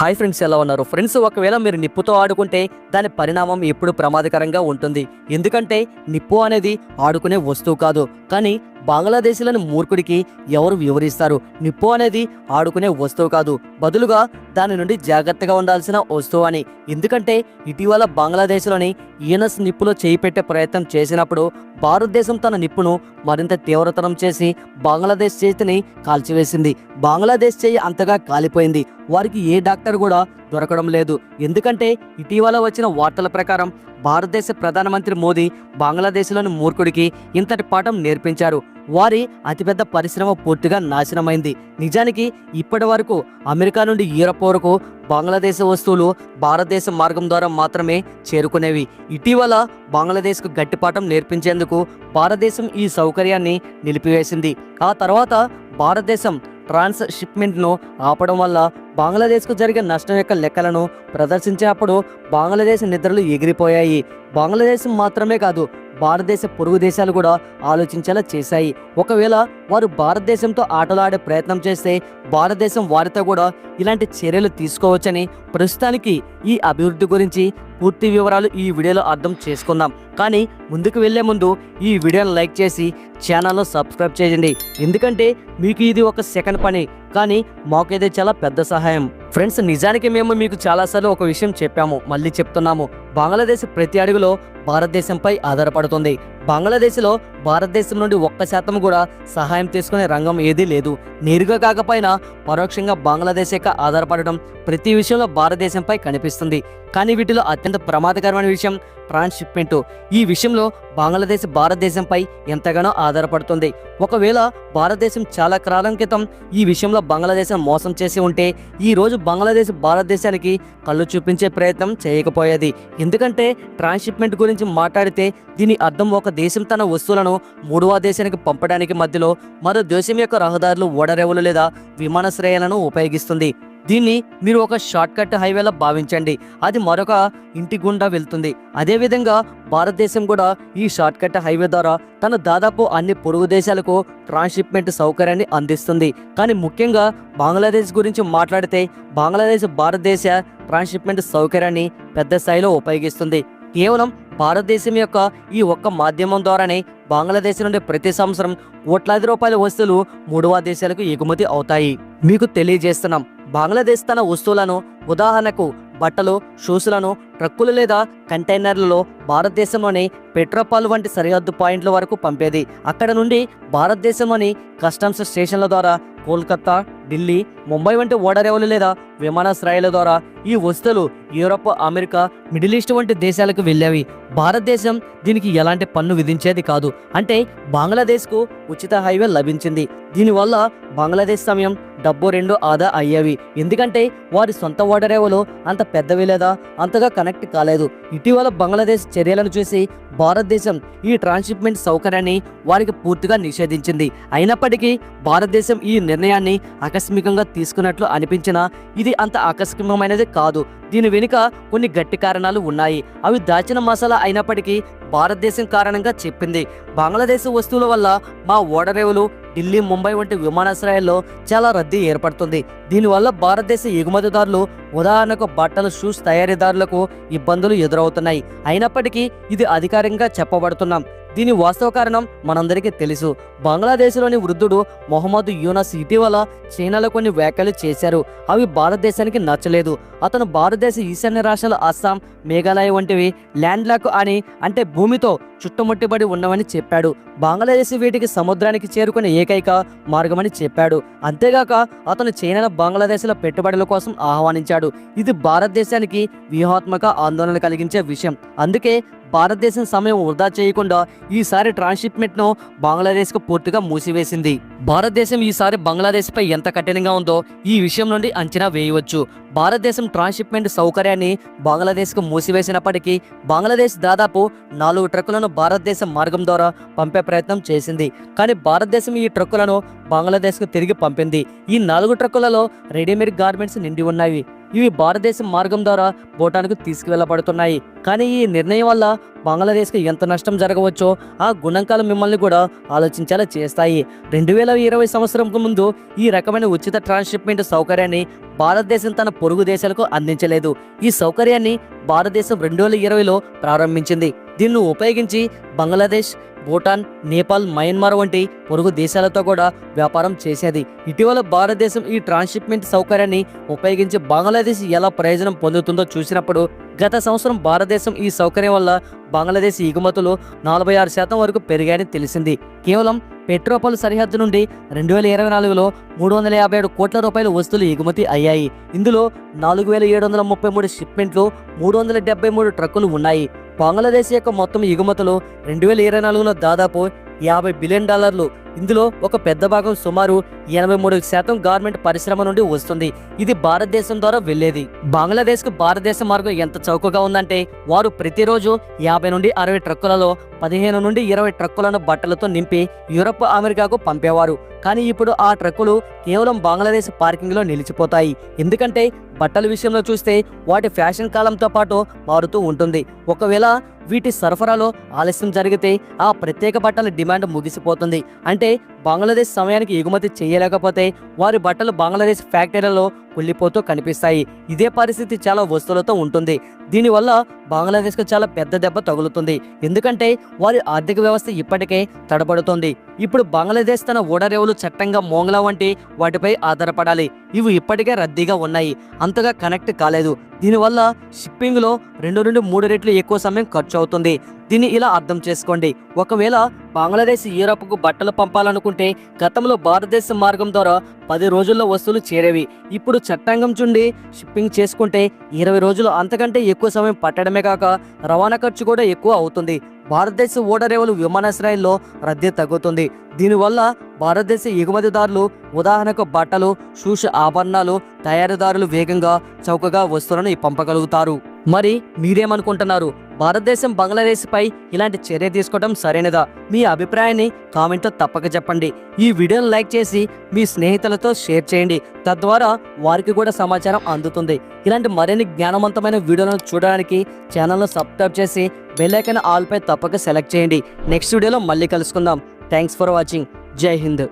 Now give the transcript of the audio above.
Hi friends ఎలా ఉన్నారు? Friends ఒకవేళ మీరు నిప్పుతో ఆడుకుంటే దాని పరిణామం ఎప్పుడు ప్రమాదకరంగా ఉంటుంది. ఎందుకంటే నిప్పు అనేది ఆడుకునే వస్తువు కాదు. కానీ బంగ్లాదేశీలోని మూర్ఖుడికి ఎవరు వివరిస్తారు? నిప్పు అనేది ఆడుకునే వస్తువు కాదు. బదులుగా దాని నుండి జాగ్రత్తగా ఉండాల్సిన వస్తువు అని. ఎందుకంటే ఇటీవల బంగ్లాదేశ్లోని ఈనస్ నిప్పులో చేయి పెట్టే ప్రయత్నం చేసినప్పుడు భారతదేశం తన నిప్పును మరింత తీవ్రతరం చేసి బంగ్లాదేశ్ చేతిని కాల్చివేసింది. బంగ్లాదేశ్ చేయి అంతగా కాలిపోయింది. వారికి ఏ డాక్టర్ కూడా దొరకడం లేదు. ఎందుకంటే ఇటీవల వచ్చిన వార్తల ప్రకారం భారతదేశ ప్రధానమంత్రి మోదీ బంగ్లాదేశ్లోని మూర్ఖుడికి ఇంతటి పాఠం నేర్పించారు. వారి అతిపెద్ద పరిశ్రమ పూర్తిగా నాశనమైంది. నిజానికి ఇప్పటి వరకు అమెరికా నుండి యూరప్ వరకు బంగ్లాదేశ్ వస్తువులు భారతదేశ మార్గం ద్వారా మాత్రమే చేరుకునేవి. ఇటీవల బంగ్లాదేశ్కు గట్టిపాఠం నేర్పించేందుకు భారతదేశం ఈ సౌకర్యాన్ని నిలిపివేసింది. ఆ తర్వాత భారతదేశం ట్రాన్స్ షిప్మెంట్ను ఆపడం వల్ల బంగ్లాదేశ్కు జరిగే నష్టం యొక్క లెక్కలను ప్రదర్శించేటప్పుడు బంగ్లాదేశ్ నిద్రలు ఎగిరిపోయాయి. బంగ్లాదేశ్ మాత్రమే కాదు భారతదేశ పొరుగు దేశాలు కూడా ఆలోచించేలా చేశాయి. ఒకవేళ వారు భారతదేశంతో ఆటలాడే ప్రయత్నం చేస్తే భారతదేశం వారితో కూడా ఇలాంటి చర్యలు తీసుకోవచ్చని ప్రస్తుతానికి ఈ అభివృద్ధి గురించి పూర్తి వివరాలు ఈ వీడియోలో అర్థం చేసుకుందాం. కానీ ముందుకు వెళ్ళే ముందు ఈ వీడియోను లైక్ చేసి ఛానల్ను సబ్స్క్రైబ్ చేయండి. ఎందుకంటే మీకు ఇది ఒక సెకండ్ పని. కానీ మాకైతే చాలా పెద్ద సహాయం. ఫ్రెండ్స్ నిజానికి మేము మీకు చాలాసార్లు ఒక విషయం చెప్పాము. మళ్ళీ చెప్తున్నాము. బంగ్లాదేశ్ ప్రతి అడుగులో భారతదేశంపై ఆధారపడుతుంది. బంగ్లాదేశ్లో భారతదేశం నుండి ఒక్క శాతం కూడా సహాయం తీసుకునే రంగం ఏదీ లేదు. నేరుగా కాకపోయినా పరోక్షంగా బంగ్లాదేశ్ యొక్క ఆధారపడడం ప్రతి విషయంలో భారతదేశంపై కనిపిస్తుంది. కానీ వీటిలో అత్యంత ప్రమాదకరమైన విషయం ట్రాన్స్షిప్మెంట్ ఈ విషయంలో బంగ్లాదేశ్ భారతదేశంపై ఎంతగానో ఆధారపడుతుంది. ఒకవేళ భారతదేశం చాలా కాలం క్రితం ఈ విషయంలో బంగ్లాదేశం మోసం చేసి ఉంటే ఈ రోజు బంగ్లాదేశ్ భారతదేశానికి కళ్ళు చూపించే ప్రయత్నం చేయకపోయేది. ఎందుకంటే ట్రాన్స్షిప్మెంట్ గురించి మాట్లాడితే దీని అర్థం ఒక దేశం తన వస్తువులను మూడవ దేశానికి పంపడానికి మధ్యలో మరో దేశం యొక్క రహదారులు ఓడరేవులు లేదా విమానాశ్రయాలను ఉపయోగిస్తుంది. దీన్ని మీరు ఒక షార్ట్ కట్ హైవేలో భావించండి. అది మరొక ఇంటి గుండా వెళ్తుంది. అదేవిధంగా భారతదేశం కూడా ఈ షార్ట్ కట్ హైవే ద్వారా తన దాదాపు అన్ని పొరుగు దేశాలకు ట్రాన్స్షిప్మెంట్ సౌకర్యాన్ని అందిస్తుంది. కానీ ముఖ్యంగా బంగ్లాదేశ్ గురించి మాట్లాడితే బంగ్లాదేశ్ భారతదేశ ట్రాన్స్షిప్మెంట్ సౌకర్యాన్ని పెద్ద స్థాయిలో ఉపయోగిస్తుంది. కేవలం భారతదేశం యొక్క ఈ ఒక్క మాధ్యమం ద్వారానే బంగ్లాదేశ్ నుండి ప్రతి సంవత్సరం కోట్లాది రూపాయల వస్తువులు మూడవ దేశాలకు ఎగుమతి అవుతాయి. మీకు తెలియజేస్తున్నాం బంగ్లాదేశ్ తన వస్తువులను ఉదాహరణకు బట్టలు షూస్లను ట్రక్కులు లేదా కంటైనర్లలో భారతదేశంలోని పెట్రోపాల్ వంటి సరిహద్దు పాయింట్ల వరకు పంపేది. అక్కడ నుండి భారతదేశంలోని కస్టమ్స్ స్టేషన్ల ద్వారా కోల్కతా ఢిల్లీ ముంబై వంటి ఓడరేవులు లేదా విమానాశ్రయాల ద్వారా ఈ వస్తువులు యూరప్ అమెరికా మిడిల్ ఈస్ట్ వంటి దేశాలకు వెళ్ళేవి భారతదేశం దీనికి ఎలాంటి పన్ను విధించేది కాదు. అంటే బంగ్లాదేశ్కు ఉచిత హైవే లభించింది. దీనివల్ల బంగ్లాదేశ్ సమయం డబ్బు రెండు ఆదా అయ్యేవి. ఎందుకంటే వారి సొంత ఓడరేవులు అంత పెద్దవి లేదా అంతగా కనెక్ట్ కాలేదు. ఇటీవల బంగ్లాదేశ్ చర్యలను చూసి భారతదేశం ఈ ట్రాన్స్షిప్మెంట్ సౌకర్యాన్ని వారికి పూర్తిగా నిషేధించింది. అయినప్పటికీ భారతదేశం ఈ నిర్ణయాన్ని ఆకస్మికంగా తీసుకున్నట్లు అనిపించినా ఇది అంత ఆకస్మికమైనది కాదు. దీని వెనుక కొన్ని గట్టి కారణాలు ఉన్నాయి. అవి దాచిన మసాలా అయినప్పటికీ భారతదేశం కారణంగా చెప్పింది. బంగ్లాదేశ్ వస్తువుల వల్ల మా ఓడరేవులు ఢిల్లీ ముంబై వంటి విమానాశ్రయాల్లో చాలా రద్దీ ఏర్పడుతుంది. దీనివల్ల భారతదేశ ఎగుమతిదారులు ఉదాహరణకు బట్టలు షూస్ తయారీదారులకు ఇబ్బందులు ఎదురవుతున్నాయి. అయినప్పటికీ ఇది అధికారికంగా చెప్పబడుతున్నాం. దీని వాస్తవ కారణం మనందరికీ తెలుసు. బంగ్లాదేశ్లోని వృద్ధుడు మొహమ్మద్ యూనస్ ఇటీవల చైనాలో కొన్ని వ్యాఖ్యలు చేశారు. అవి భారతదేశానికి నచ్చలేదు. అతను భారతదేశ ఈశాన్య రాష్ట్రాల అస్సాం మేఘాలయ వంటివి ల్యాండ్ లాక్ అని అంటే భూమితో చుట్టుముట్టిబడి ఉన్నవని చెప్పాడు. బంగ్లాదేశ్ వీటికి సముద్రానికి చేరుకునే ఏకైక మార్గమని చెప్పాడు. అంతేగాక అతను చైనాలో బంగ్లాదేశ్లో పెట్టుబడుల కోసం ఆహ్వానించాడు. ఇది భారతదేశానికి వ్యూహాత్మక ఆందోళన కలిగించే విషయం. అందుకే భారతదేశం సమయం వృధా చేయకుండా ఈసారి ట్రాన్స్షిప్మెంట్ను బంగ్లాదేశ్కు పూర్తిగా మూసివేసింది. భారతదేశం ఈసారి బంగ్లాదేశ్పై ఎంత కఠినంగా ఉందో ఈ విషయం నుండి అంచనా వేయవచ్చు. భారతదేశం ట్రాన్స్షిప్మెంట్ సౌకర్యాన్ని బంగ్లాదేశ్కు మూసివేసినప్పటికీ బంగ్లాదేశ్ దాదాపు నాలుగు ట్రక్కులను భారతదేశం మార్గం ద్వారా పంపే ప్రయత్నం చేసింది. కానీ భారతదేశం ఈ ట్రక్కులను బంగ్లాదేశ్కు తిరిగి పంపింది. ఈ నాలుగు ట్రక్కులలో రెడీమేడ్ గార్మెంట్స్ నిండి ఉన్నాయి. ఇవి భారతదేశం మార్గం ద్వారా భూటాన్కు తీసుకువెళ్ళబడుతున్నాయి. కానీ ఈ నిర్ణయం వల్ల బంగ్లాదేశ్కి ఎంత నష్టం జరగవచ్చో ఆ గుణంకాలు మిమ్మల్ని కూడా ఆలోచించేలా చేస్తాయి. రెండు వేల ఇరవై సంవత్సరంకు ముందు ఈ రకమైన ఉచిత ట్రాన్స్షిప్మెంట్ సౌకర్యాన్ని భారతదేశం తన పొరుగు దేశాలకు అందించలేదు. ఈ సౌకర్యాన్ని భారతదేశం రెండు వేల ఇరవైలో ప్రారంభించింది. దీన్ని ఉపయోగించి బంగ్లాదేశ్ భూటాన్ నేపాల్ మయన్మార్ వంటి పొరుగు దేశాలతో కూడా వ్యాపారం చేసేది. ఇటీవల భారతదేశం ఈ ట్రాన్స్షిప్మెంట్ సౌకర్యాన్ని ఉపయోగించి బంగ్లాదేశ్ ఎలా ప్రయోజనం పొందుతుందో చూసినప్పుడు గత సంవత్సరం భారతదేశం ఈ సౌకర్యం వల్ల బంగ్లాదేశ్ ఎగుమతులు నలభై ఆరు శాతం వరకు పెరిగాయని తెలిసింది. కేవలం పెట్రోపల్ సరిహద్దు నుండి రెండు వేల ఇరవై నాలుగులో మూడు వందల యాభై ఏడు కోట్ల రూపాయల వస్తువులు ఎగుమతి అయ్యాయి. ఇందులో నాలుగు వేల ఏడు వందల ముప్పై మూడు షిప్మెంట్లు మూడు వందల డెబ్బై మూడు ట్రక్కులు ఉన్నాయి. బంగ్లాదేశ్ యొక్క మొత్తం ఎగుమతులు రెండు వేల ఇరవై నాలుగులో దాదాపు యాభై బిలియన్ డాలర్లు ఇందులో ఒక పెద్ద భాగం సుమారు ఎనభై మూడు శాతం గవర్నమెంట్ పరిశ్రమ నుండి వస్తుంది. ఇది భారతదేశం ద్వారా వెళ్ళేది బంగ్లాదేశ్కు భారతదేశ మార్గం ఎంత చౌకగా ఉందంటే వారు ప్రతిరోజు యాభై నుండి అరవై ట్రక్కులలో పదిహేను నుండి ఇరవై ట్రక్కులను బట్టలతో నింపి యూరప్ అమెరికాకు పంపేవారు. కానీ ఇప్పుడు ఆ ట్రక్కులు కేవలం బంగ్లాదేశ్ పార్కింగ్లో నిలిచిపోతాయి. ఎందుకంటే బట్టల విషయంలో చూస్తే వాటి ఫ్యాషన్ కాలంతో పాటు మారుతూ ఉంటుంది. ఒకవేళ వీటి సరఫరాలో ఆలస్యం జరిగితే ఆ ప్రత్యేక బట్టల డిమాండ్ ముగిసిపోతుంది. అంటే బంగ్లాదేశ్ సమయానికి ఎగుమతి చేయలేకపోతే వారి బట్టలు బంగ్లాదేశ్ ఫ్యాక్టరీలలో కుళ్ళిపోతూ కనిపిస్తాయి. ఇదే పరిస్థితి చాలా వస్తువులతో ఉంటుంది. దీనివల్ల బంగ్లాదేశ్కు చాలా పెద్ద దెబ్బ తగులుతుంది. ఎందుకంటే వారి ఆర్థిక వ్యవస్థ ఇప్పటికే తడబడుతుంది. ఇప్పుడు బంగ్లాదేశ్ తన ఓడరేవులు చట్టంగా మోంగ్లా వంటి వాటిపై ఆధారపడాలి. ఇవి ఇప్పటికే రద్దీగా ఉన్నాయి. అంతగా కనెక్ట్ కాలేదు. దీనివల్ల షిప్పింగ్లో రెండు నుండి మూడు రెట్లు ఎక్కువ సమయం ఖర్చు అవుతుంది దీన్ని ఇలా అర్థం చేసుకోండి. ఒకవేళ బంగ్లాదేశ్ యూరప్కు బట్టలు పంపాలనుకుంటే గతంలో భారతదేశ మార్గం ద్వారా పది రోజుల్లో వస్తువులు చేరేవి. ఇప్పుడు చట్టాంగం చుండి షిప్పింగ్ చేసుకుంటే ఇరవై రోజులు అంతకంటే ఎక్కువ సమయం పట్టడమే కాక రవాణా ఖర్చు కూడా ఎక్కువ అవుతుంది. భారతదేశ ఓడరేవులు విమానాశ్రయాల్లో రద్దీ తగ్గుతుంది. దీనివల్ల భారతదేశ ఎగుమతిదారులు ఉదాహరణకు బట్టలు షూష ఆభరణాలు తయారీదారులు వేగంగా చౌకగా వస్తువులను పంపగలుగుతారు. మరి మీరేమనుకుంటున్నారు? భారతదేశం బంగ్లాదేశ్ పై ఇలాంటి చర్య తీసుకోవడం సరైనదా? మీ అభిప్రాయాన్ని కామెంట్లో తప్పక చెప్పండి. ఈ వీడియోను లైక్ చేసి మీ స్నేహితులతో షేర్ చేయండి. తద్వారా వారికి కూడా సమాచారం అందుతుంది. ఇలాంటి మరిన్ని జ్ఞానవంతమైన వీడియోలను చూడడానికి ఛానల్ను సబ్స్క్రైబ్ చేసి బెల్లైకన్ ఆల్పై తప్పక సెలెక్ట్ చేయండి. నెక్స్ట్ వీడియోలో మళ్ళీ కలుసుకుందాం. థ్యాంక్స్ ఫర్ వాచింగ్ జై హింద్